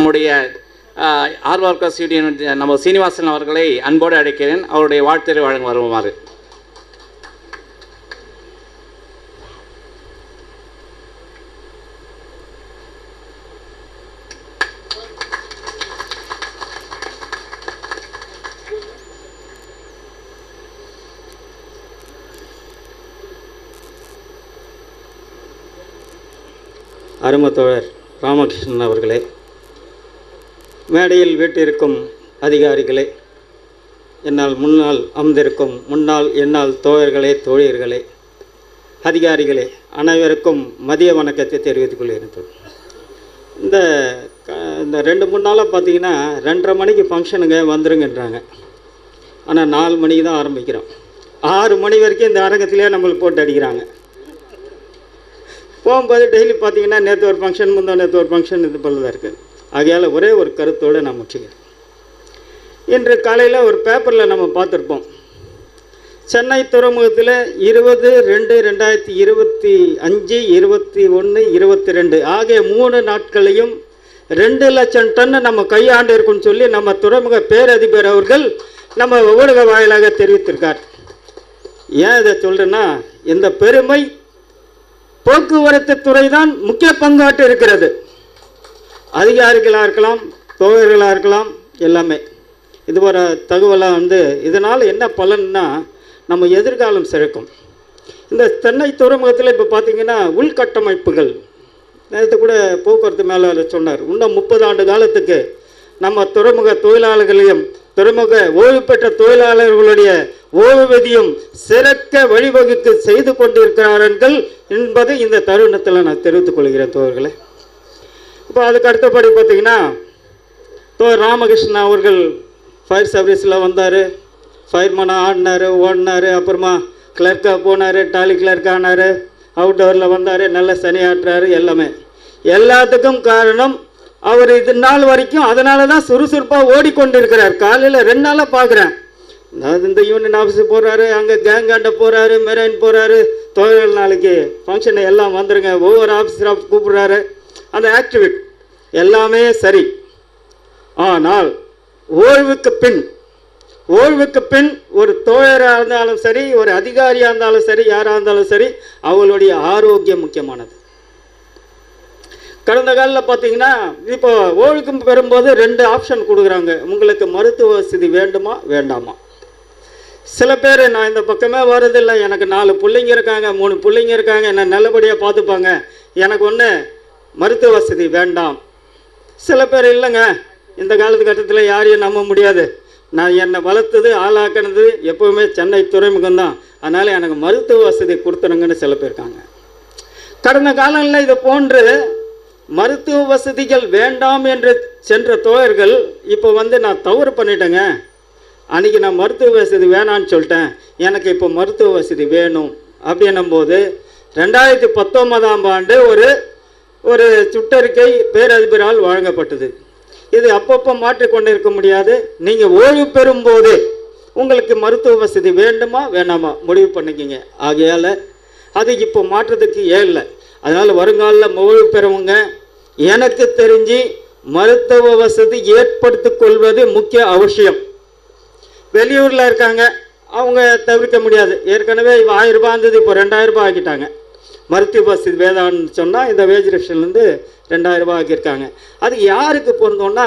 நம்முடைய ஆர்வார்கஸ் யூனியன் நம்ம சீனிவாசன் அவர்களை அன்போடு அழைக்கிறேன். அவருடைய வாழ்த்துரை வழங்க வருமாறு. அருமத்தோழர் ராமகிருஷ்ணன் அவர்களே மேடையில் வீட்டிருக்கும் அதிகாரிகளே என்னால் முன்னால் அமர்ந்திருக்கும் முன்னால் என்னால் தோழர்களே தோழியர்களே அதிகாரிகளே அனைவருக்கும் மதிய வணக்கத்தை தெரிவித்துக் கொள்கிறேன் இந்த க- இந்த ரெண்டு மூணு நாளாக பார்த்தீங்கன்னா ரெண்டரை மணிக்கு ஃபங்க்ஷனுங்க வந்துருங்கன்றாங்க. ஆனால் நாலு மணிக்கு தான் ஆரம்பிக்கிறோம். ஆறு மணி வரைக்கும் இந்த அரங்கத்திலே நம்மளுக்கு போட்டு அடிக்கிறாங்க. போகும்போது டெய்லி பார்த்தீங்கன்னா நேற்று ஒரு ஃபங்க்ஷன் முந்தா நேற்று ஒரு ஃபங்க்ஷன் இது போல தான் இருக்குது ஆகையால் ஒரே ஒரு கருத்தோடு நான் முடிச்சுக்கிறேன். இன்று காலையில் ஒரு பேப்பரில் நம்ம பார்த்துருப்போம். சென்னை துறைமுகத்தில் இருபது ரெண்டு ரெண்டாயிரத்தி இருபத்தி அஞ்சு இருபத்தி ஒன்று இருபத்தி ரெண்டு. ஆகிய மூணு நாட்களையும் ரெண்டு லட்சம் டன் நம்ம கையாண்டு இருக்குன்னு சொல்லி நம்ம துறைமுக பேரதிபர் அவர்கள் நம்ம ஊடக வாயிலாக தெரிவித்திருக்கார். ஏன் இதை சொல்கிறேன்னா இந்த பெருமை போக்குவரத்து துறை தான் முக்கிய பங்காற்று இருக்கிறது அதிகாரிகளாக இருக்கலாம் தோழர்களாக இருக்கலாம் எல்லாமே. இது போகிற தகவலாக வந்து இதனால் என்ன பலன்னா நம்ம எதிர்காலம் சிறக்கும். இந்த சென்னை துறைமுகத்தில் இப்போ பார்த்தீங்கன்னா உள்கட்டமைப்புகள். நேற்று கூட போக்குவரத்து மேலாளர் சொன்னார் இன்னும் முப்பது ஆண்டு காலத்துக்கு நம்ம துறைமுக தொழிலாளர்களையும் துறைமுக ஓய்வு பெற்ற தொழிலாளர்களுடைய ஓய்வூதியம் சிறக்க வழிவகுத்து செய்து கொண்டிருக்கிறார்கள் என்பதை இந்த தருணத்தில் நான் தெரிவித்துக் கொள்கிறேன் தோழர்களே. இப்போ அதுக்கு அடுத்தபடி பார்த்தீங்கன்னா இப்போ ராமகிருஷ்ணன் அவர்கள் ஃபயர் சர்வீஸில் வந்தார். ஃபயர்மேனாக ஆடினார் ஓடினார் அப்புறமா கிளர்க்காக போனார் டாலி கிளர்க் ஆனார் அவுட்டோரில் வந்தார் நல்லா சனியாட்டுறாரு எல்லாமே. எல்லாத்துக்கும் காரணம் அவர் இது நாள் வரைக்கும் அதனால தான் சுறுசுறுப்பாக ஓடிக்கொண்டிருக்கிறார். காலையில் ரெண்டு நாளாக பார்க்குறேன் அதாவது இந்த யூனியன் ஆஃபீஸுக்கு போகிறாரு அங்கே கேங்காண்ட போகிறாரு மெரைன் போகிறாரு தொழில் நாளைக்கு ஃபங்க்ஷன் எல்லாம் வந்துருங்க. ஒவ்வொரு ஆஃபீஸராக கூப்பிடுறாரு. அந்த ஆக்டிவிட் எல்லாமே சரி. ஆனால் ஓய்வுக்கு பின் ஓய்வுக்கு பின் ஒரு தோழராக இருந்தாலும் சரி ஒரு அதிகாரியாக இருந்தாலும் சரி யாராக இருந்தாலும் சரி அவங்களுடைய ஆரோக்கியம் முக்கியமானது. கடந்த காலில் பார்த்தீங்கன்னா இப்போ ஓய்வுக்கு பெறும்போது ரெண்டு ஆப்ஷன் கொடுக்குறாங்க. உங்களுக்கு மருத்துவ வசதி வேண்டுமா வேண்டாமா? சில பேர் நான் இந்த பக்கமே வரதில்லை எனக்கு நாலு பிள்ளைங்க இருக்காங்க மூணு பிள்ளைங்க இருக்காங்க என்னை நல்லபடியாக பார்த்துப்பாங்க. எனக்கு ஒன்று மருத்துவ வசதி வேண்டாம். சில பேர் இல்லைங்க. இந்த காலத்து கட்டத்தில் யாரையும் நம்ப முடியாது. நான் என்னை வளர்த்தது ஆளாக்கினது எப்போவுமே சென்னை துறைமுகம் தான். அதனால் எனக்கு மருத்துவ வசதி கொடுத்துருங்கன்னு சில பேர் இருக்காங்க. கடந்த காலங்களில் இது போன்று மருத்துவ வசதிகள் வேண்டாம் என்று சென்ற தோழர்கள் இப்போ வந்து நான் தவறு பண்ணிட்டேங்க. அன்றைக்கி நான் மருத்துவ வசதி வேணான்னு சொல்லிட்டேன். எனக்கு இப்போ மருத்துவ வசதி வேணும். அப்படின்னும் போது ரெண்டாயிரத்தி பத்தொன்பதாம் ஆண்டு ஒரு ஒரு சுட்டறிக்கை பேரதிபரால் வழங்கப்பட்டது. இது அப்பப்போ மாற்றிக்கொண்டு இருக்க முடியாது. நீங்கள் ஓய்வு பெறும்போது உங்களுக்கு மருத்துவ வசதி வேண்டுமா வேணாமா? முடிவு பண்ணிக்கிங்க. ஆகையால் அது இப்போ மாற்றத்துக்கு ஏழை அதனால் வருங்காலில் ஓய்வு பெறவங்க எனக்கு தெரிஞ்சு மருத்துவ வசதி ஏற்படுத்தி கொள்வது முக்கிய அவசியம். வெளியூரில் இருக்காங்க அவங்க தவிர்க்க முடியாது. ஏற்கனவே இப்போ ஆயிரம் ரூபாய் இருந்தது இப்போ ரெண்டாயிரம் ரூபாய் ஆக்கிட்டாங்க. மருத்துவ வசதி வேதான்னு சொன்னால் இந்த வேஜ் ரெப்ஷன்லேருந்து ரெண்டாயிரம் ரூபாய் ஆக்கியிருக்காங்க. அது யாருக்கு பொருந்தோம்னா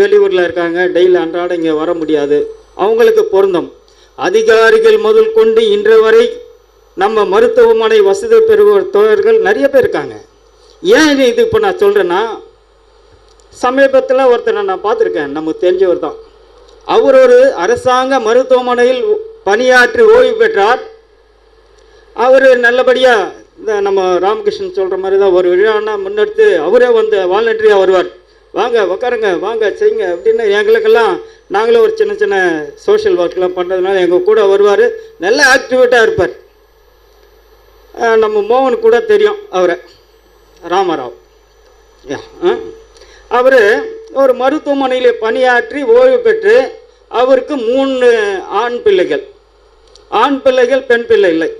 வெளியூரில் இருக்காங்க டெய்லி அன்றாடம் இங்கே வர முடியாது. அவங்களுக்கு பொருந்தும். அதிகாரிகள் முதல் கொண்டு இன்று வரை நம்ம மருத்துவமனை வசதி பெறுவோர் தோழர்கள் நிறைய பேர் இருக்காங்க. ஏன் இது இது இப்போ நான் சொல்கிறேன்னா சமீபத்தில் ஒருத்தரை நான் பார்த்துருக்கேன். நமக்கு தெரிஞ்சவர் தான். அவர் ஒரு அரசாங்க மருத்துவமனையில் பணியாற்றி ஓய்வு பெற்றார். அவர் நல்லபடியாக இந்த நம்ம ராமகிருஷ்ணன் சொல்கிற மாதிரி தான் ஒரு விழான்னா முன்னெடுத்து அவரே வந்து வாலண்டரியாக வருவார். வாங்க உக்காருங்க வாங்க செய்யுங்க அப்படின்னு எங்களுக்கெல்லாம் நாங்களும் ஒரு சின்ன சின்ன சோஷியல் ஒர்க்லாம் பண்ணுறதுனால எங்கள் கூட வருவார். நல்ல ஆக்டிவேட்டாக இருப்பார். நம்ம மோகன் கூட தெரியும் அவரை. ராமராவ். அவர் ஒரு மருத்துவமனையில் பணியாற்றி ஓய்வு பெற்று அவருக்கு மூணு ஆண் பிள்ளைகள். ஆண் பிள்ளைகள் பெண் பிள்ளை இல்லை.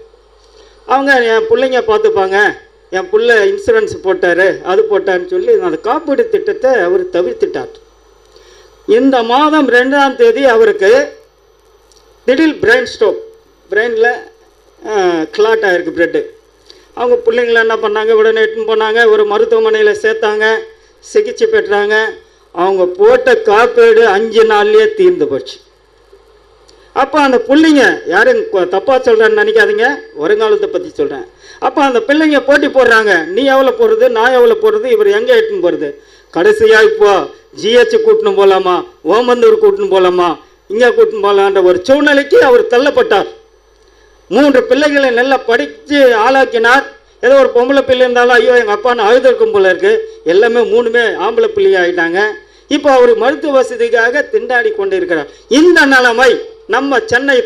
அவங்க என் பிள்ளைங்க பார்த்துப்பாங்க. என் பிள்ளை இன்சூரன்ஸ் போட்டார் அது போட்டாருன்னு சொல்லி அந்த காப்பீடு திட்டத்தை அவர் தவிர்த்துட்டார். இந்த மாதம் ரெண்டாம் தேதி அவருக்கு திடீர் பிரெயின் ஸ்ட்ரோக் பிரெயினில் கிளாட் ஆகிருக்கு பிரெட்டு அவங்க பிள்ளைங்கள என்ன பண்ணாங்க? உடனே எடுத்துன்னு போனாங்க. ஒரு மருத்துவமனையில் சேர்த்தாங்க. சிகிச்சை பெற்றாங்க. அவங்க போட்ட காப்பீடு அஞ்சு நாள்லேயே தீர்ந்து போச்சு. அப்போ அந்த பிள்ளைங்க யாரும் தப்பாக சொல்கிறேன்னு நினைக்காதீங்க. வருங்காலத்தை பற்றி சொல்கிறேன் அப்போ அந்த பிள்ளைங்க போட்டி போடுறாங்க. நீ எவ்வளோ போடுறது நான் எவ்வளோ போடுறது இவர் எங்கே எடுத்துன்னு போகிறது கடைசியாக இப்போ ஜிஹெச் கூட்டினு போகலாமா ஓமந்தூர் கூட்டினு போகலாமா இங்கே கூட்டினு போகலான்ற ஒரு சூழ்நிலைக்கு அவர் தள்ளப்பட்டார். மூன்று பிள்ளைகளை நல்லா படித்து ஆளாக்கினார். ஏதோ ஒரு பொம்பளை பிள்ளை இருந்தாலும் ஐயோ எங்கள் அப்பான்னு அழுதுருக்கும் போல இருக்குது எல்லாமே மூணுமே ஆம்பளை பிள்ளையாகிட்டாங்க இப்போ அவர் மருத்துவ வசதிக்காக திண்டாடி கொண்டு இருக்கிறார் இந்த நிலைமை நம்ம சென்னை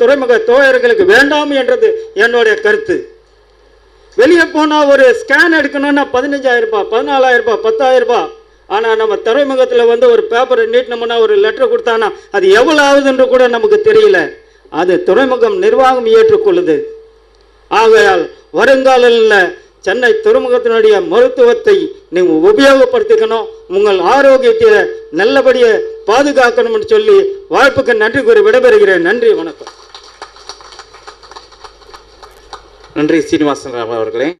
துறைமுக தோழர்களுக்கு வேண்டாம் என்றது என்னுடைய கருத்து. வெளியே போனால் ஒரு ஸ்கேன் எடுக்கணும்னா பதினஞ்சாயிரம் ரூபாய் பதினாலாயிரம் ரூபாய் பத்தாயிரம் ரூபாய். ஆனால் நம்ம துறைமுகத்தில் வந்து ஒரு பேப்பரை நீட்டினோம்னா ஒரு லெட்டர் கொடுத்தானா அது எவ்வளோ ஆகுதுன்று கூட நமக்கு தெரியல. அது துறைமுகம் நிர்வாகம் ஏற்றுக்கொள்ளுது. ஆகையால் வருங்காலில் சென்னை துறைமுகத்தினுடைய மருத்துவத்தை நீங்கள் உபயோகப்படுத்திக்கணும். உங்கள் ஆரோக்கியத்தை நல்லபடியாக பாதுகாக்கணும்னு சொல்லி வாழ்ப்புக்கு நன்றி கூறி விடைபெறுகிறேன். நன்றி வணக்கம். நன்றி சீனிவாசன் ராவ் அவர்களே.